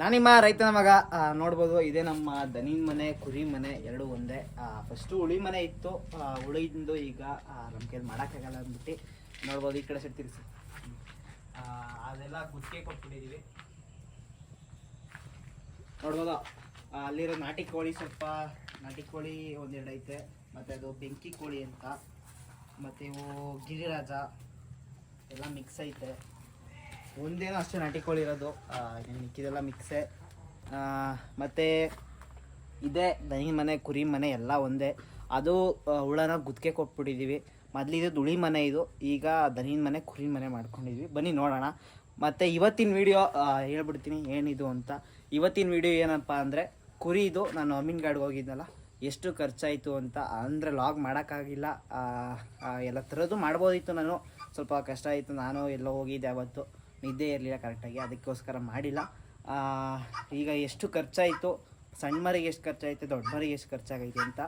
ನಾನಿಮ್ಮ ರೈತನ ಮಗ. ನೋಡ್ಬೋದು ಇದೇ ನಮ್ಮ ದನಿನ್ ಮನೆ, ಕುರಿ ಮನೆ ಎರಡು ಒಂದೇ. ಫಸ್ಟು ಉಳಿ ಮನೆ ಇತ್ತು. ಉಳಿದಿಂದು ಈಗ ನಮ್ಮ ಕೈಲಿ ಮಾಡೋಕ್ಕಾಗಲ್ಲ ಅಂದ್ಬಿಟ್ಟು ನೋಡ್ಬೋದು ಈ ಕಡೆ ಸೆಟ್ ತಿರ್ಸಿ ಅದೆಲ್ಲ ಗುತ್ತಿಗೆ ಕೊಟ್ಬಿಟ್ಟಿದ್ದೀವಿ ನೋಡ್ಬೋದು ಅಲ್ಲಿರೋ ನಾಟಿ ಕೋಳಿ ಸ್ವಲ್ಪ, ನಾಟಿ ಕೋಳಿ ಒಂದೆರಡು ಐತೆ. ಮತ್ತು ಅದು ಬೆಂಕಿ ಕೋಳಿ ಅಂತ. ಮತ್ತು ಇವು ಗಿರಿರಾಜ, ಎಲ್ಲ ಮಿಕ್ಸ್ ಐತೆ. ಒಂದೇನೋ ಅಷ್ಟು ನಾಟಿ ಕೋಳಿ ಇರೋದು ಆ, ಮಿಕ್ಕಿದೆಲ್ಲ ಮಿಕ್ಸೆ ಮತ್ತು ಇದೆ ದನಿ ಮನೆ ಕುರಿ ಮನೆ ಎಲ್ಲ ಒಂದೇ. ಅದು ಹುಳನ ಗುತ್ತಿಗೆ ಕೊಟ್ಬಿಟ್ಟಿದ್ದೀವಿ ಮೊದಲು ಇದು ದುಳಿ ಮನೆ ಇದು. ಈಗ ದನಿನ ಮನೆ ಕುರಿ ಮನೆ ಮಾಡ್ಕೊಂಡಿದ್ವಿ. ಬನ್ನಿ ನೋಡೋಣ. ಮತ್ತು ಇವತ್ತಿನ ವಿಡಿಯೋ ಹೇಳ್ಬಿಡ್ತೀನಿ ಏನಿದು ಅಂತ. ಇವತ್ತಿನ ವಿಡಿಯೋ ಏನಪ್ಪ ಅಂದರೆ ಕುರಿ ಇದು ನಾನು ಅಮೀನ್ ಗಾಡ್ಗೆ ಹೋಗಿದ್ನಲ್ಲ. ಎಷ್ಟು ಖರ್ಚಾಯಿತು ಅಂತ. ಅಂದರೆ ಲಾಗ್ ಮಾಡೋಕ್ಕಾಗಿಲ್ಲ. ಎಲ್ಲ ಥರದ್ದು ಮಾಡ್ಬೋದಿತ್ತು ನಾನು. ಸ್ವಲ್ಪ ಕಷ್ಟ ಆಯಿತು. ನಾನು ಎಲ್ಲೋ ಹೋಗಿದ್ದೆ ಅವತ್ತು. ನಿದ್ದೆ ಇರಲಿಲ್ಲ ಕರೆಕ್ಟಾಗಿ, ಅದಕ್ಕೋಸ್ಕರ ಮಾಡಿಲ್ಲ. ಈಗ ಎಷ್ಟು ಖರ್ಚಾಯಿತು, ಸಣ್ಣ ಮರಿಗೆ ಎಷ್ಟು ಖರ್ಚಾಯಿತು, ದೊಡ್ಡ ಮರಿಗೆ ಎಷ್ಟು ಖರ್ಚಾಗೈತೆ ಅಂತ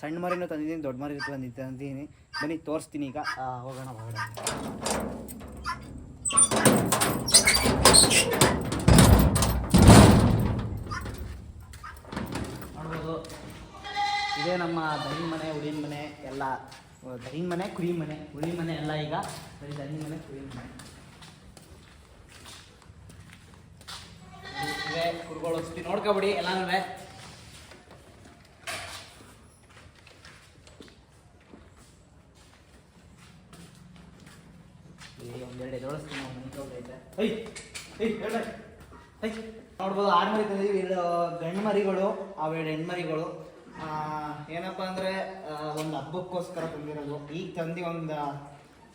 ಸಣ್ಣ ಮರಿನೂ ತಂದಿದ್ದೀನಿ, ದೊಡ್ಡ ಮರಿ ತಂದಿದ್ದು ತಂದಿದ್ದೀನಿ. ಬನ್ನಿ, ತೋರಿಸ್ತೀನಿ ಈಗ. ಹೋಗೋಣ ಹೋಗೋಣ. ನೋಡ್ಬೋದು, ಇದೇ ನಮ್ಮ ದಹಿನ ಮನೆ, ಉಳಿನ ಮನೆ, ಎಲ್ಲ ದಹಿನ ಮನೆ ಕುರಿ ಮನೆ ಹುಳಿ ಮನೆ ಎಲ್ಲ ಈಗ, ಬರೀ ದಹಿನ ಮನೆ ಕುರಿ ಮನೆ. ಇವೆ ಕುರುಗಳು ಹೊಸ್ತಿ ನೋಡ್ಕೊಬಿಡಿ ಎಲ್ಲಾನು ಒಂದೆರಡು ನೋಡ್ಬೋದು, ಆರ್ ಮರಿ ತಂದಿದ್ದೀವಿ, ಎರಡು ಗಂಡು ಮರಿಗಳು ಅವೆರಡು ಹೆಣ್ಮರಿಗಳು ಏನಪ್ಪ ಅಂದ್ರೆ ಒಂದು ಹಬ್ಬಕ್ಕೋಸ್ಕರ ತಂದಿರೋದು. ಈಗ ತಂದು ಒಂದು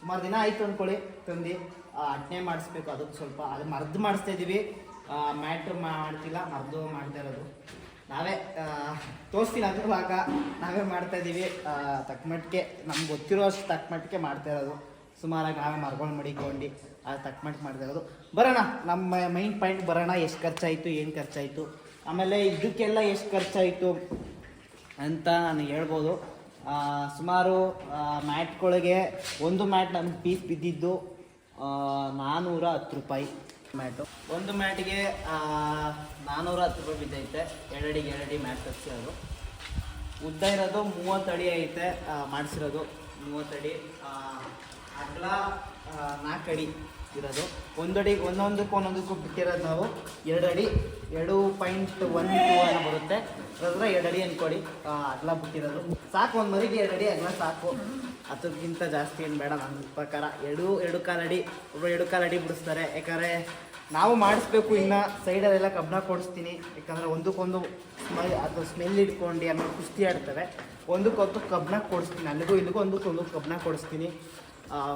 ಸುಮಾರು ದಿನ ಆಯ್ತು ಅಂದ್ಕೊಳ್ಳಿ ತಂದು ಅಟ್ನೆ ಮಾಡಿಸ್ಬೇಕು, ಅದಕ್ಕೆ ಸ್ವಲ್ಪ, ಅದು ಮರ್ದು ಮಾಡಿಸ್ತಾ ಇದ್ದೀವಿ. ಮ್ಯಾಟ್ ಮಾಡ್ತಿಲ್ಲ, ಮರ್ದು ಮಾಡ್ತಾ ಇರೋದು. ನಾವೇ ತೋರಿಸ್ತೀನಿ ಅದ್ರ ಭಾಗ ನಾವೇ ಮಾಡ್ತಾ ಇದ್ದೀವಿ ತಕ್ಕಮಟ್ಟಿಗೆ ನಮ್ಗೆ ಗೊತ್ತಿರೋ ಅಷ್ಟು ತಕ್ಕಮಟ್ಟಿಗೆ ಮಾಡ್ತಾ ಇರೋದು. ಸುಮಾರಾಗಿ ನಾವೇ ಮರ್ಗಳು ಮಡಿಕೊಂಡು ಅದು ತಕ್ಕಮಟ್ಟಿಗೆ ಮಾಡ್ತಾ ಇರೋದು. ಬರೋಣ ನಮ್ಮ ಮೈನ್ ಪಾಯಿಂಟ್ ಬರೋಣ, ಎಷ್ಟು ಖರ್ಚಾಯಿತು, ಏನು ಖರ್ಚಾಯಿತು. ಆಮೇಲೆ ಇದಕ್ಕೆಲ್ಲ ಎಷ್ಟು ಖರ್ಚಾಯಿತು ಅಂತ ನಾನು ಹೇಳ್ಬೋದು. ಸುಮಾರು ಮ್ಯಾಟ್ಗಳಿಗೆ, ಒಂದು ಮ್ಯಾಟ್ ನಮ್ಗೆ ಪೀಸ್ ಬಿದ್ದಿದ್ದು ನಾನ್ನೂರ ಹತ್ತು ರೂಪಾಯಿ. ಮ್ಯಾಟು. ಒಂದು ಮ್ಯಾಟಿಗೆ ನಾನ್ನೂರ ಹತ್ತು ರೂಪಾಯಿ ಬಿದ್ದೈತೆ. ಎರಡಡಿಗೆ ಎರಡಿ ಮ್ಯಾಟ್ ತರಿಸಿರೋದು ಉದ್ದ ಇರೋದು ಮೂವತ್ತು ಅಡಿ ಐತೆ ಮಾಡಿಸಿರೋದು. ಮೂವತ್ತಡಿ ಅಗಲ ನಾಲ್ಕು ಅಡಿ ಇರೋದು. ಒಂದಡಿ, ಒಂದೊಂದಕ್ಕೂ ಒಂದೊಂದಕ್ಕೂ ಬಿಟ್ಟಿರೋದು ನಾವು. ಎರಡು ಅಡಿ ಎರಡು ಪಾಯಿಂಟ್ ಒನ್ ಟೂ ಏನೋ ಬರುತ್ತೆ. ಅದ್ರ ಎರಡು ಅಡಿ ಅಂದ್ಕೊಡಿ ಅಗಲ ಬಿಟ್ಟಿರೋದು. ಸಾಕು, ಒಂದು ಮರಿಗೆ ಎರಡು ಅಡಿ ಅಗಲ ಸಾಕು. ಅದಕ್ಕಿಂತ ಜಾಸ್ತಿ ಏನು ಬೇಡ ನನ್ನ ಪ್ರಕಾರ. ಎರಡು ಎರಡು ಅಡಿ ಒಬ್ಬರು ಎರಡು ಕಾಲು ಅಡಿ ಬಿಡಿಸ್ತಾರೆ. ಯಾಕಂದರೆ ನಾವು ಮಾಡಿಸ್ಬೇಕು ಇನ್ನು ಸೈಡಲ್ಲೆಲ್ಲ ಕಬ್ಬಣ ಕೊಡಿಸ್ತೀನಿ. ಯಾಕಂದರೆ ಒಂದಕ್ಕೊಂದು ಸ್ಮೈ ಅದು ಸ್ಮೆಲ್ ಇಟ್ಕೊಂಡು ಅನ್ನೋ ಕುಸ್ತಿ ಆಡ್ತವೆ. ಒಂದಕ್ಕೊಂದು ಕಬ್ಬಣ ಕೊಡಿಸ್ತೀನಿ. ಅಲ್ಲಿಗೂ ಇಲ್ಲಿಗೂ ಒಂದಕ್ಕೊಂದು ಕಬ್ಬಣ ಕೊಡಿಸ್ತೀನಿ.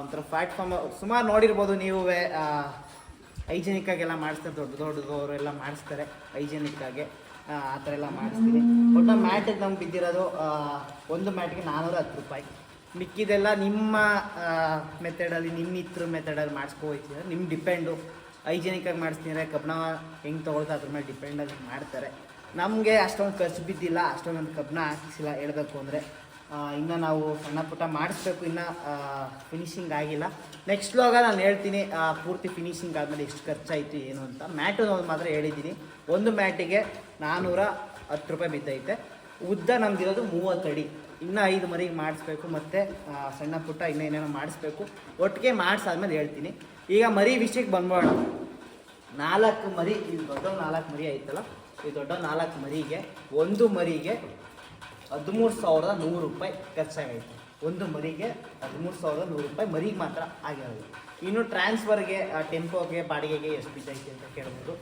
ಒಂಥರ ಪ್ಲಾಟ್ಫಾರ್ಮ್ ಸುಮಾರು ನೋಡಿರ್ಬೋದು ನೀವೇ ಹೈಜೆನಿಕ್ಕಾಗೆಲ್ಲ ಮಾಡಿಸ್ತಾರೆ. ದೊಡ್ಡ ದೊಡ್ಡದವರೆಲ್ಲ ಮಾಡಿಸ್ತಾರೆ ಹೈಜೆನಿಕ್ಕಾಗಿ. ಆ ಥರ ಎಲ್ಲ ಮಾಡಿಸ್ತೀನಿ. ಒಟ್ಟು ಮ್ಯಾಟಿಗೆ ನಮ್ಗೆ ಬಿದ್ದಿರೋದು ಒಂದು ಮ್ಯಾಟಿಗೆ ನಾನ್ನೂರ ಹತ್ತು ರೂಪಾಯಿ. ಮಿಕ್ಕಿದೆಲ್ಲ ನಿಮ್ಮ ಮೆಥಡಲ್ಲಿ ನಿಮ್ಮ ಇತ್ರ ಮೆಥಡಲ್ಲಿ ಮಾಡಿಸ್ಕೋತೀರ ನಿಮ್ಮ ಡಿಪೆಂಡು. ಹೈಜೆನಿಕ್ಕಾಗಿ ಮಾಡಿಸ್ತೀರ? ಕಬ್ಬಣ ಹೆಂಗೆ ತೊಗೊಳ್ತಾ ಅದ್ರ ಮೇಲೆ ಡಿಪೆಂಡಾಗಿ ಮಾಡ್ತಾರೆ. ನಮಗೆ ಅಷ್ಟೊಂದು ಖರ್ಚು ಬಿದ್ದಿಲ್ಲ. ಅಷ್ಟೊಂದು ಕಬ್ಬಣ ಹಾಕಿಸಿಲ್ಲ ಹೇಳಬೇಕು ಅಂದರೆ. ಇನ್ನು ನಾವು ಸಣ್ಣ ಪುಟ್ಟ ಮಾಡಿಸ್ಬೇಕು. ಇನ್ನೂ ಫಿನಿಶಿಂಗ್ ಆಗಿಲ್ಲ. ನೆಕ್ಸ್ಟ್ ಲೋಗ ನಾನು ಹೇಳ್ತೀನಿ ಪೂರ್ತಿ ಫಿನಿಶಿಂಗ್ ಆದಮೇಲೆ ಎಷ್ಟು ಖರ್ಚಾಯಿತು, ಏನು ಅಂತ. ಮ್ಯಾಟು ಮಾತ್ರ ಹೇಳಿದ್ದೀನಿ. ಒಂದು ಮ್ಯಾಟಿಗೆ ನಾನ್ನೂರ ಹತ್ತು ರೂಪಾಯಿ ಬಿದ್ದೈತೆ. ಉದ್ದ ನಮ್ದಿರೋದು ಮೂವತ್ತಡಿ ಇನ್ನೂ ಐದು ಮರಿಗೆ ಮಾಡಿಸ್ಬೇಕು ಮತ್ತು ಸಣ್ಣ ಪುಟ್ಟ ಇನ್ನೂ ಏನೇನೋ ಮಾಡಿಸ್ಬೇಕು. ಒಟ್ಟಿಗೆ ಮಾಡಿಸಾದ್ಮೇಲೆ ಹೇಳ್ತೀನಿ. ಈಗ ಮರಿ ವಿಷಯಕ್ಕೆ ಬಂದ್ಬೋಣ ನಾಲ್ಕು ಮರಿ, ಇದು ದೊಡ್ಡ ನಾಲ್ಕು ಮರಿ ಐತಲ್ಲ, ಈ ದೊಡ್ಡ ನಾಲ್ಕು ಮರಿಗೆ, ಒಂದು ಮರಿಗೆ ಹದಿಮೂರು ಸಾವಿರದ ನೂರು ರೂಪಾಯಿ ಖರ್ಚಾಗೈತೆ ಒಂದು ಮರಿಗೆ ಹದಿಮೂರು ಸಾವಿರದ ನೂರು ರೂಪಾಯಿ ಮರಿಗೆ ಮಾತ್ರ ಆಗಿರೋದು. ಇನ್ನು ಟ್ರಾನ್ಸ್ಫರ್ಗೆ ಟೆಂಪೋಗೆ ಬಾಡಿಗೆಗೆ ಎಷ್ಟು ಬಿದ್ದೈತೆ ಅಂತ ಕೇಳ್ಬೋದು.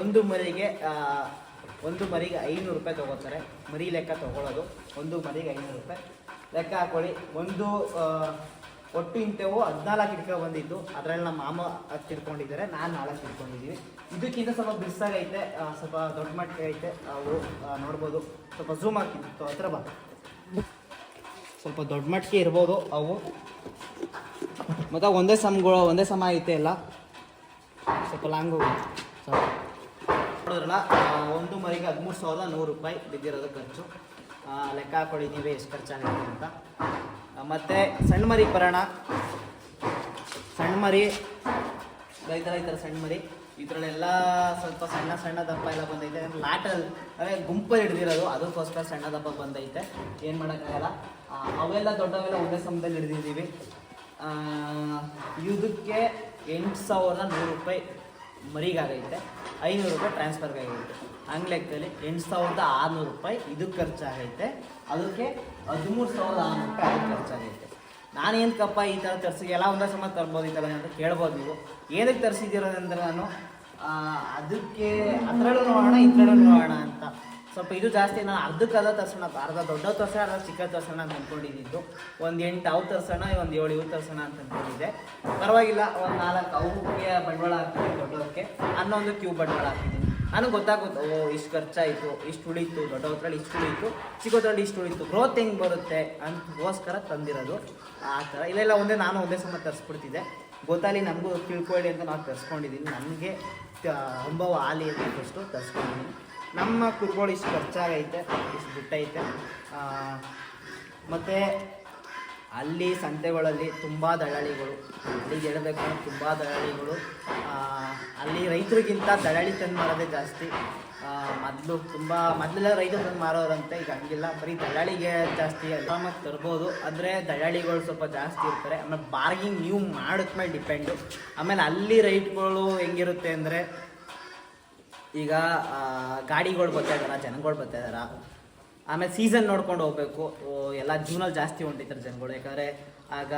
ಒಂದು ಮರಿಗೆ ಒಂದು ಮರಿಗೆ ಐನೂರು ರೂಪಾಯಿ ತೊಗೋತಾರೆ. ಮರಿ ಲೆಕ್ಕ ತೊಗೊಳ್ಳೋದು ಒಂದು ಮರಿಗೆ ಐನೂರು ರೂಪಾಯಿ. ಲೆಕ್ಕ ಹಾಕೊಳ್ಳಿ. ಒಂದು ಒಟ್ಟು ಇಂಥವು ಹದಿನಾಲ್ಕು ಇಟ್ಕೊ ಬಂದಿದ್ದು. ಅದರಲ್ಲಿ ನಮ್ಮ ಮಾಮ ತಿಳ್ಕೊಂಡಿದ್ದಾರೆ. ನಾನು ನಾಳೆ ತಿಳ್ಕೊಂಡಿದ್ದೀನಿ ಇದಕ್ಕಿಂತ ಸ್ವಲ್ಪ ಬಿರ್ಸಾಗೈತೆ ಸ್ವಲ್ಪ ದೊಡ್ಡ ಮಟ್ಟಿಗೆ ಐತೆ. ಅವರು ನೋಡ್ಬೋದು. ಸ್ವಲ್ಪ ಝೂಮ್ ಹಾಕಿತ್ತು. ಹತ್ರ ಬಾ. ಸ್ವಲ್ಪ ದೊಡ್ಡ ಮಟ್ಟಿಗೆ ಇರ್ಬೋದು ಅವು. ಮತ್ತು ಒಂದೇ ಸಮಗಳು, ಒಂದೇ ಸಮ ಐತೆ ಎಲ್ಲ. ಸ್ವಲ್ಪ ಲಾಂಗ್ ನೋಡಿದ್ರಲ್ಲ ಒಂದು ಮರಿಗೆ ಹದಿಮೂರು ಸಾವಿರದ ನೂರು ರೂಪಾಯಿ ಬಿದ್ದಿರೋದು ಖರ್ಚು. ಲೆಕ್ಕ ಹಾಕೊಳ್ಳಿ ನೀವೇ ಎಷ್ಟು ಖರ್ಚಾಗುತ್ತೆ ಅಂತ. ಮತ್ತು ಸಣ್ಣ ಮರಿಗೆ ಬರೋಣ ಸಣ್ಣ ಮರಿ, ರೈತರ ಈ ಥರ ಸಣ್ಣ ಮರಿ, ಇದರಲ್ಲೆಲ್ಲ ಸ್ವಲ್ಪ ಸಣ್ಣ ಸಣ್ಣ ದಪ್ಪ ಎಲ್ಲ ಬಂದೈತೆ. ಲಾಟಲ್ಲಿ ಅಂದರೆ ಗುಂಪಲ್ಲಿ ಹಿಡ್ದಿರೋದು, ಅದಕ್ಕೋಸ್ಕರ ಸಣ್ಣ ದಪ್ಪ ಬಂದೈತೆ. ಏನು ಮಾಡೋಕ್ಕಾಗಲ್ಲ. ಅವೆಲ್ಲ ದೊಡ್ಡವೆಲ್ಲ ಒಂದೇ ಸಮಯದಲ್ಲಿ ಹಿಡ್ದಿದ್ದೀವಿ. ಇದಕ್ಕೆ ಎಂಟು ಸಾವಿರದ ನೂರು ರೂಪಾಯಿ ಮರಿಗಾಗೈತೆ ಐನೂರು ರೂಪಾಯಿ ಟ್ರಾನ್ಸ್ಫರ್ ಆಗಿರುತ್ತೆ. ಲೆಕ್ಕದಲ್ಲಿ ಎಂಟು ಸಾವಿರದ ಆರುನೂರು ರೂಪಾಯಿ ಇದಕ್ಕೆ ಖರ್ಚಾಗೈತೆ. ಅದಕ್ಕೆ ಹದಿಮೂರು ಸಾವಿರದ ಆರುನೂರು ರೂಪಾಯಿ ಅದಕ್ಕೆ ಖರ್ಚಾಗೈತೆ. ನಾನೇನಕ್ಕಪ್ಪ ಈ ಥರ ತರಿಸಿ ಎಲ್ಲ ಒಂದೇ ಸಮ ತರ್ಬೋದು ಈ ಥರ ಅಂತ ಕೇಳ್ಬೋದು ನೀವು. ಏನಕ್ಕೆ ತರಿಸಿದ್ದೀರೋದಂದ್ರೆ ನಾನು ಅದಕ್ಕೆ ಅದರಲ್ಲೂ ನೋಡೋಣ ಇದರಲ್ಲೂ ನೋಡೋಣ ಅಂತ. ಸ್ವಲ್ಪ ಇದು ಜಾಸ್ತಿ ನಾನು ಅರ್ಧಕ್ಕೆ ಅರ್ಧ ತರ್ಸೋಣ, ಅರ್ಧ ದೊಡ್ಡ ತರ್ಸೋಣ, ಅರ್ಧ ಚಿಕ್ಕ ತರ್ಸೋಣ ಅಂತ ಅಂದ್ಕೊಂಡಿದ್ದು ಒಂದು ಎಂಟು ಅವು ತರ್ಸೋಣ, ಒಂದು ಏಳು ಇವು ತರ್ಸೋಣ ಅಂತ ಅಂದ್ಕೊಂಡಿದ್ದೆ ಪರವಾಗಿಲ್ಲ, ಒಂದು ನಾಲ್ಕು ಅವಕ್ಕೆ ಬಂಡವಾಳ ಹಾಕ್ತೀನಿ ದೊಡ್ಡವಕ್ಕೆ ಹನ್ನೊಂದು ಕ್ಯೂ ಬಂಡವಾಳ ಹಾಕ್ತೀನಿ ನನಗೆ ಗೊತ್ತಾಗುತ್ತೆ ಓ, ಇಷ್ಟು ಖರ್ಚಾಯಿತು, ಇಷ್ಟು ಉಳೀತು ದೊಡ್ಡವ್ರಲ್ಲಿ ಇಷ್ಟು ಉಳಿತು ಚಿಕ್ಕದ್ರಲ್ಲಿ ಇಷ್ಟು ಉಳಿತು. ಗ್ರೋತ್ ಹೆಂಗೆ ಬರುತ್ತೆ ಅಂತಗೋಸ್ಕರ ತಂದಿರೋದು ಆ ಥರ. ಇಲ್ಲೆಲ್ಲ ಒಂದೇ ನಾನು ಒಂದೇ ಸಮ ತರಿಸ್ಬಿಡ್ತಿದ್ದೆ. ಗೊತ್ತಾಗಲಿ, ನಮಗೂ ತಿಳ್ಕೊಳ್ಳಿ ಅಂತ ನಾವು ತರಿಸ್ಕೊಂಡಿದ್ದೀನಿ ನನಗೆ ಅನುಭವ ಆಲಿ ಅಂತ ಫಸ್ಟು ತರಿಸ್ಕೊಂಡಿದ್ದೀನಿ ನಮ್ಮ ಕುರ್ಗಳು ಇಷ್ಟು ಖರ್ಚಾಗೈತೆ ಇಷ್ಟು ದುಡ್ಡೈತೆ ಮತ್ತು ಅಲ್ಲಿ ಸಂತೆಗಳಲ್ಲಿ ತುಂಬ ದಳ್ಳಾಳಿಗಳು ಅಲ್ಲಿಗೆ ಹೇಳಬೇಕು ಅಂದರೆ ತುಂಬ ದಳ್ಳಾಳಿಗಳು ಅಲ್ಲಿ ರೈತರಿಗಿಂತ ದಳ್ಳಾಳಿ ತಂದು ಮಾರೋದೇ ಜಾಸ್ತಿ. ಮೊದಲು ತುಂಬ, ಮೊದಲೆಲ್ಲ ರೈತರು ತಂದು ಮಾರೋರಂತೆ, ಈಗ ಹಂಗಿಲ್ಲ. ಬರೀ ದಳ್ಳಾಳಿಗೆ ಜಾಸ್ತಿ ಆರಾಮಾಗಿ ತರ್ಬೋದು. ಆದರೆ ದಳ್ಳಾಳಿಗಳು ಸ್ವಲ್ಪ ಜಾಸ್ತಿ ಇರ್ತಾರೆ. ಆಮೇಲೆ ಬಾರ್ಗಿಂಗ್ ನೀವು ಮಾಡಿದ್ಮೇಲೆ ಡಿಪೆಂಡು ಆಮೇಲೆ ಅಲ್ಲಿ ರೈಟ್ಗಳು ಹೆಂಗಿರುತ್ತೆ ಅಂದರೆ ಈಗ ಗಾಡಿಗಳು ಬರ್ತಾ ಇದಾರ ಜನಗಳು ಬರ್ತಾ ಇದಾರ ಆಮೇಲೆ ಸೀಸನ್ ನೋಡ್ಕೊಂಡು ಹೋಗ್ಬೇಕು. ಎಲ್ಲ ಜೂನಲ್ಲಿ ಜಾಸ್ತಿ ಹೊಂಟಿದ್ದಾರೆ ಜನಗಳು. ಯಾಕಂದರೆ, ಆಗ,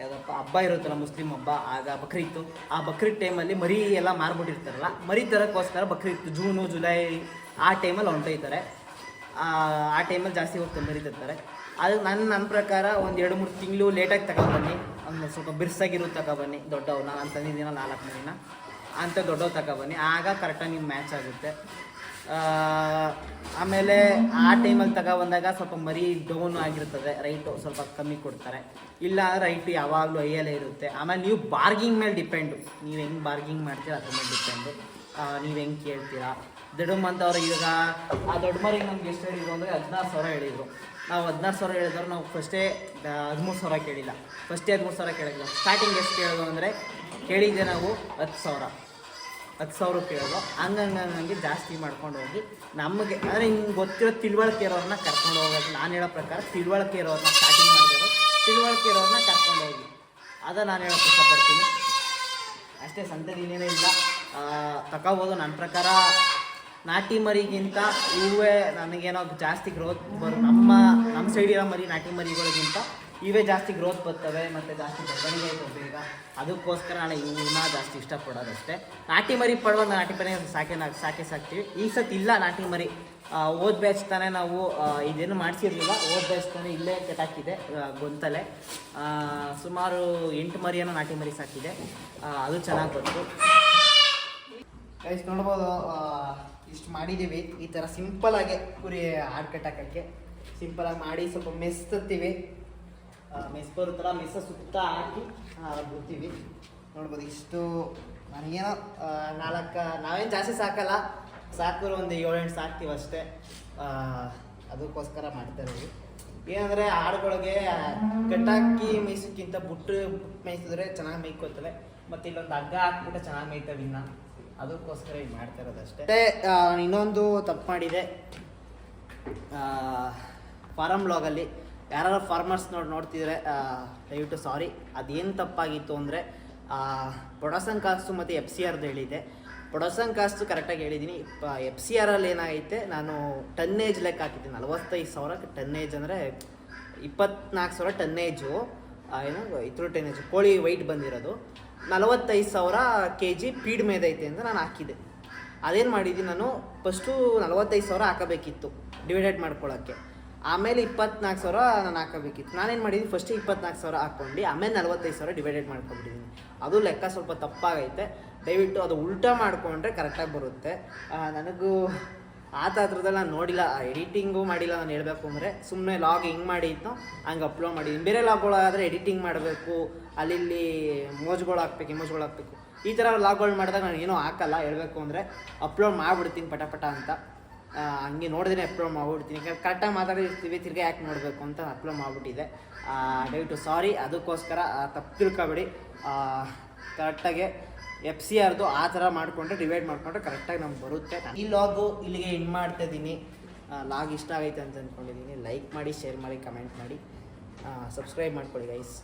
ಯಾವುದಪ್ಪ, ಹಬ್ಬ ಇರುತ್ತಲ್ಲ, ಮುಸ್ಲಿಂ ಹಬ್ಬ, ಆಗ ಬಕ್ರೀತ್ತು ಆ ಬಕ್ರೀದ್ ಟೈಮಲ್ಲಿ ಮರಿ ಎಲ್ಲ ಮಾರ್ಬಿಟ್ಟಿರ್ತಾರಲ್ಲ, ಮರಿ ತರೋಕ್ಕೋಸ್ಕರ ಬಕ್ರೀದ್ ಜೂನು, ಜುಲೈ, ಆ ಟೈಮಲ್ಲಿ ಹೊಂಟೋಯ್ತಾರೆ. ಆ ಟೈಮಲ್ಲಿ ಜಾಸ್ತಿ ಹೋಗ್ತಾರೆ ಮರಿ ತರ್ತಾರೆ ಅದು ನನ್ನ ನನ್ನ ಪ್ರಕಾರ ಒಂದು ಎರಡು, ಮೂರು ತಿಂಗಳು ಲೇಟಾಗಿ ತಗೊಬನ್ನಿ ಒಂದು ಸ್ವಲ್ಪ ಬಿರ್ಸಾಗಿರೋ ತಗೊಬನ್ನಿ ದೊಡ್ಡವನ್ನ ನಾನು ತಂದಿದ್ದೀನ ನಾಲ್ಕು ಮರಿನ. ಅಂತ ದೊಡ್ಡವ್ ತಗೊಬನ್ನಿ ಆಗ ಕರೆಕ್ಟಾಗಿ ನಿಮ್ಮ ಮ್ಯಾಚ್ ಆಗುತ್ತೆ. ಆಮೇಲೆ ಆ ಟೈಮಲ್ಲಿ ತಗೊಬಂದಾಗ ಸ್ವಲ್ಪ ಮರಿ ಡೌನ್ ಆಗಿರ್ತದೆ. ರೈಟು ಸ್ವಲ್ಪ ಕಮ್ಮಿ ಕೊಡ್ತಾರೆ. ಇಲ್ಲ ರೈಟ್ ಯಾವಾಗಲೂ ಐಯಲ್ಲೇ ಇರುತ್ತೆ. ಆಮೇಲೆ ನೀವು ಬಾರ್ಗಿಂಗ್ ಮೇಲೆ ಡಿಪೆಂಡು ನೀವು ಹೆಂಗೆ ಬಾರ್ಗಿಂಗ್ ಮಾಡ್ತೀರಾ, ಅದ್ರ ಮೇಲೆ ಡಿಪೆಂಡು ನೀವು ಹೆಂಗೆ ಕೇಳ್ತೀರಾ? ದೊಡ್ಡಮ್ಮ ಅಂತವ್ರು ಈಗ, ಆ ದೊಡ್ಡ ಮರಿಗೆ ನಮ್ಗೆ ಎಷ್ಟು ಹೇಳಿದ್ರು ಅಂದರೆ ಹದಿನಾರು ಸಾವಿರ ಹೇಳಿದರು. ನಾವು ಹದಿನಾರು ಸಾವಿರ ಹೇಳಿದ್ರು, ನಾವು ಫಸ್ಟೇ ಹದಿಮೂರು ಸಾವಿರ ಕೇಳಿಲ್ಲ. ಫಸ್ಟೇ ಹದಿಮೂರು ಸಾವಿರ ಕೇಳಿಲ್ಲ ಸ್ಟಾರ್ಟಿಂಗ್ ಎಷ್ಟು ಕೇಳೋದು ಅಂದರೆ ಕೇಳಿದ್ದೆ ನಾವು ಹತ್ತು ಸಾವಿರ. ಹತ್ತು ಸಾವಿರ ಕೇಳೋದು ಹಂಗಂಗೆ ಹಂಗೆ ಜಾಸ್ತಿ ಮಾಡ್ಕೊಂಡು ಹೋಗಿ ನಮಗೆ, ಅಂದರೆ ಹಿಂಗೆ ಗೊತ್ತಿರೋ ತಿಳುವಳಿಕೆ ಇರೋರನ್ನ ಕರ್ಕೊಂಡು ಹೋಗೋದು. ನಾನು ಹೇಳೋ ಪ್ರಕಾರ ತಿಳುವಳಿಕೆ ಇರೋರನ್ನ ಸ್ಟಾರ್ಟಿಂಗ್ ಮಾಡಿದ್ರು ತಿಳುವಳಿಕೆ ಇರೋರನ್ನ ಕರ್ಕೊಂಡು ಹೋಗಿ. ಅದ ನಾನು ಹೇಳೋಕೆ ಇಷ್ಟಪಡ್ತೀನಿ ಅಷ್ಟೇ ಸಂತೇಲಿ ಇನ್ನೇನೂ ಇಲ್ಲ. ತಗೋಬೋದು ನನ್ನ ಪ್ರಕಾರ ನಾಟಿ ಮರಿಗಿಂತ ಇವೇ ನನಗೇನೋ ಜಾಸ್ತಿ ಗ್ರೋತ್ ಬರೋ ನಮ್ಮ ನಮ್ಮ ಸೈಡ್ ಇರೋ ಮರಿ ನಾಟಿ ಮರಿಗಳಿಗಿಂತ ಇವೇ ಜಾಸ್ತಿ ಗ್ರೋತ್ ಬರ್ತವೆ ಮತ್ತು ಜಾಸ್ತಿ ಬೆಳವಣಿಗೆ ಆಯ್ತು ಬೇಗ. ಅದಕ್ಕೋಸ್ಕರ ನಾನು ಇವನ್ನ ಜಾಸ್ತಿ ಇಷ್ಟಪಡೋದಷ್ಟೇ. ನಾಟಿ ಮರಿ ಪಡುವ ನಾಟಿ ಮರಿ ಸಾಕೆ ಸಾಕೆ ಸಾಕ್ತೀವಿ. ಈ ಸತಿ ಇಲ್ಲ ನಾಟಿ ಮರಿ. ಓದ್ ಬ್ಯಾಚ್ ತಾನೇ ನಾವು ಇದೇನು ಮಾಡಿಸಿರ್ಲಿಲ್ಲ. ಓದ್ ಬ್ಯಾಚ್ ತಾನೇ ಇಲ್ಲೇ ಕೆಟ್ಟಾಕಿದೆ ಆ, ಗೊಂತಲೆ. ಸುಮಾರು ಎಂಟು ಮರಿಯನ್ನು ನಾಟಿ ಮರಿ ಸಾಕಿದೆ. ಅದು ಚೆನ್ನಾಗಿ ಬಂತು. ನೋಡ್ಬೋದು ಇಷ್ಟು ಮಾಡಿದ್ದೀವಿ ಈ ಥರ ಆಗಿ ಕುರಿ ಹಾಡು ಕಟ್ಟಾಕಕ್ಕೆ. ಆಗಿ ಮಾಡಿ ಸ್ವಲ್ಪ ಮೆಸ್ತೀವಿ ಮೆಸ್ ಬರುತ್ತಲ್ಲ, ಮೆಸ್ಸ ಸುತ್ತ ಹಾಕಿ ಬಿಡ್ತೀವಿ. ನೋಡ್ಬೋದು ಇಷ್ಟು ನನಗೇನೋ ನಾಲ್ಕು, ನಾವೇನು ಜಾಸ್ತಿ ಸಾಕಲ್ಲ. ಸಾಕಿದ್ರೆ ಒಂದು ಏಳೆಂಟು ಸಾಕ್ತೀವಿ ಅಷ್ಟೇ. ಅದಕ್ಕೋಸ್ಕರ ಮಾಡ್ತಾ ಇದ್ದೀವಿ ಏನಂದರೆ ಆಡುಗಳಿಗೆ ಕಟ್ಟಾಕಿ ಮೇಯ್ಸೋಕ್ಕಿಂತ ಬುಟ್ಟು ಮೇಯ್ಸಿದ್ರೆ ಚೆನ್ನಾಗಿ ಮೇಯ್ಕೋತವೆ ಮತ್ತು ಇಲ್ಲೊಂದು ಹಗ್ಗ ಹಾಕ್ಬಿಟ್ಟು ಚೆನ್ನಾಗಿ ಮೇಯ್ತವೆ ಇನ್ನು. ಅದಕ್ಕೋಸ್ಕರ ಈಗ ಮಾಡ್ತಾ ಮತ್ತೆ ಇನ್ನೊಂದು ತಪ್ಪು ಮಾಡಿದೆ. ಫಾರಮ್ ಬ್ಲಾಗಲ್ಲಿ ಯಾರು ಫಾರ್ಮರ್ಸ್ ನೋಡಿ, ನೋಡ್ತಿದ್ರೆ ದಯವಿಟ್ಟು ಸಾರಿ ಅದೇನು ತಪ್ಪಾಗಿತ್ತು ಅಂದರೆ ಪ್ರೊಡಕ್ಷನ್ ಕಾಸ್ಟು ಮತ್ತು ಎಫ್ ಸಿ ಆರ್ದು ಹೇಳಿದ್ದೆ. ಪ್ರೊಡಕ್ಷನ್ ಕಾಸ್ಟು ಕರೆಕ್ಟಾಗಿ ಹೇಳಿದ್ದೀನಿ ಎಫ್ ಸಿ ಆರಲ್ಲಿ ಏನಾಗೈತೆ, ನಾನು ಟನ್ನೇಜ್ ಲೆಕ್ಕ ಹಾಕಿದ್ದೆ. ನಲವತ್ತೈದು ಸಾವಿರ ಟನ್ನೇಜ್ ಅಂದರೆ ಇಪ್ಪತ್ನಾಲ್ಕು ಸಾವಿರ ಟನ್ನೇಜು ಏನು ಇದ್ರ ಟನ್ನೇಜು ಕೋಳಿ ವೈಟ್ ಬಂದಿರೋದು. ನಲವತ್ತೈದು ಸಾವಿರ ಕೆ ಜಿ ಪೀಡ್ ಮೇದೈತೆ ಅಂತ ನಾನು ಹಾಕಿದ್ದೆ. ಅದೇನು ಮಾಡಿದ್ದೀನಿ ನಾನು? ಫಸ್ಟು ನಲವತ್ತೈದು ಸಾವಿರ ಹಾಕಬೇಕಿತ್ತು ಡಿವೈಡೆಡ್ ಮಾಡ್ಕೊಳ್ಳೋಕ್ಕೆ ಆಮೇಲೆ ಇಪ್ಪತ್ನಾಲ್ಕು ಸಾವಿರ ನಾನು ಹಾಕಬೇಕಿತ್ತು. ನಾನೇನು ಮಾಡಿದ್ದೀನಿ ಫಸ್ಟ್ ಇಪ್ಪತ್ನಾಲ್ಕು ಸಾವಿರ ಹಾಕ್ಕೊಂಡು, ಆಮೇಲೆ ನಲ್ವತ್ತೈದು ಸಾವಿರ ಡಿವೈಡೆಡ್ ಮಾಡ್ಕೊಂಡಿದ್ದೀನಿ ಅದು ಲೆಕ್ಕ ಸ್ವಲ್ಪ ತಪ್ಪಾಗೈತೆ. ದಯವಿಟ್ಟು ಅದು ಉಲ್ಟಾ ಮಾಡಿಕೊಂಡ್ರೆ ಕರೆಕ್ಟಾಗಿ ಬರುತ್ತೆ. ನನಗೂ ಆ ಥರದಲ್ಲಿ ನಾನು ನೋಡಿಲ್ಲ ಎಡಿಟಿಂಗು ಮಾಡಿಲ್ಲ ನಾನು ಹೇಳಬೇಕು ಅಂದರೆ ಸುಮ್ಮನೆ ಲಾಗ್ ಹಿಂಗೆ ಮಾಡಿದ್ದು ಹಂಗೆ ಅಪ್ಲೋಡ್ ಮಾಡಿದ್ದೀನಿ. ಬೇರೆ ಲಾಗ್ಗಳಾದರೆ ಎಡಿಟಿಂಗ್ ಮಾಡಬೇಕು ಅಲ್ಲಿ ಮೋಜುಗಳು ಹಾಕ್ಬೇಕು ಇಮೋಜ್ಗಳು ಹಾಕ್ಬೇಕು. ಈ ಥರ ಲಾಗ್ಗಳು ಮಾಡಿದಾಗ ನಾನು ಏನೂ ಹಾಕಲ್ಲ, ಹೇಳಬೇಕು ಅಂದರೆ ಅಪ್ಲೋಡ್ ಮಾಡಿಬಿಡ್ತೀನಿ ಪಟ ಅಂತ. ಹಂಗೆ ನೋಡಿದ್ರೆ ಅಪ್ಲೋಡ್ ಮಾಡ್ಬಿಡ್ತೀನಿ. ಕರೆಕ್ಟಾಗಿ ಮಾತಾಡಿರ್ತೀವಿ ತಿರ್ಗಿ ಯಾಕೆ ನೋಡಬೇಕು ಅಂತ ಅಪ್ಲೋಡ್ ಮಾಡಿಬಿಟ್ಟಿದೆ. ದಯವಿಟ್ಟು ಸಾರಿ, ಅದಕ್ಕೋಸ್ಕರ ತಪ್ಪು ತಿಳ್ಕೊಬೇಡಿ. ಕರೆಕ್ಟಾಗಿ ಎಫ್ ಸಿ ಆರ್ದು ಆ ಥರ ಮಾಡಿಕೊಂಡ್ರೆ ಡಿವೈಡ್ ಮಾಡಿಕೊಂಡ್ರೆ ಕರೆಕ್ಟಾಗಿ ನಮ್ಗೆ ಬರುತ್ತೆ. ಈ ಲಾಗು ಇಲ್ಲಿಗೆ ಎಂಡ್ ಮಾಡ್ತಾ ಇದ್ದೀನಿ. ಲಾಗ್ ಇಷ್ಟ ಆಗೈತೆ ಅಂತ ಅಂದ್ಕೊಂಡಿದ್ದೀನಿ ಲೈಕ್ ಮಾಡಿ ಶೇರ್ ಮಾಡಿ ಕಮೆಂಟ್ ಮಾಡಿ. ಸಬ್ಸ್ಕ್ರೈಬ್ ಮಾಡ್ಕೊಳ್ಳಿ ಗೈಸ್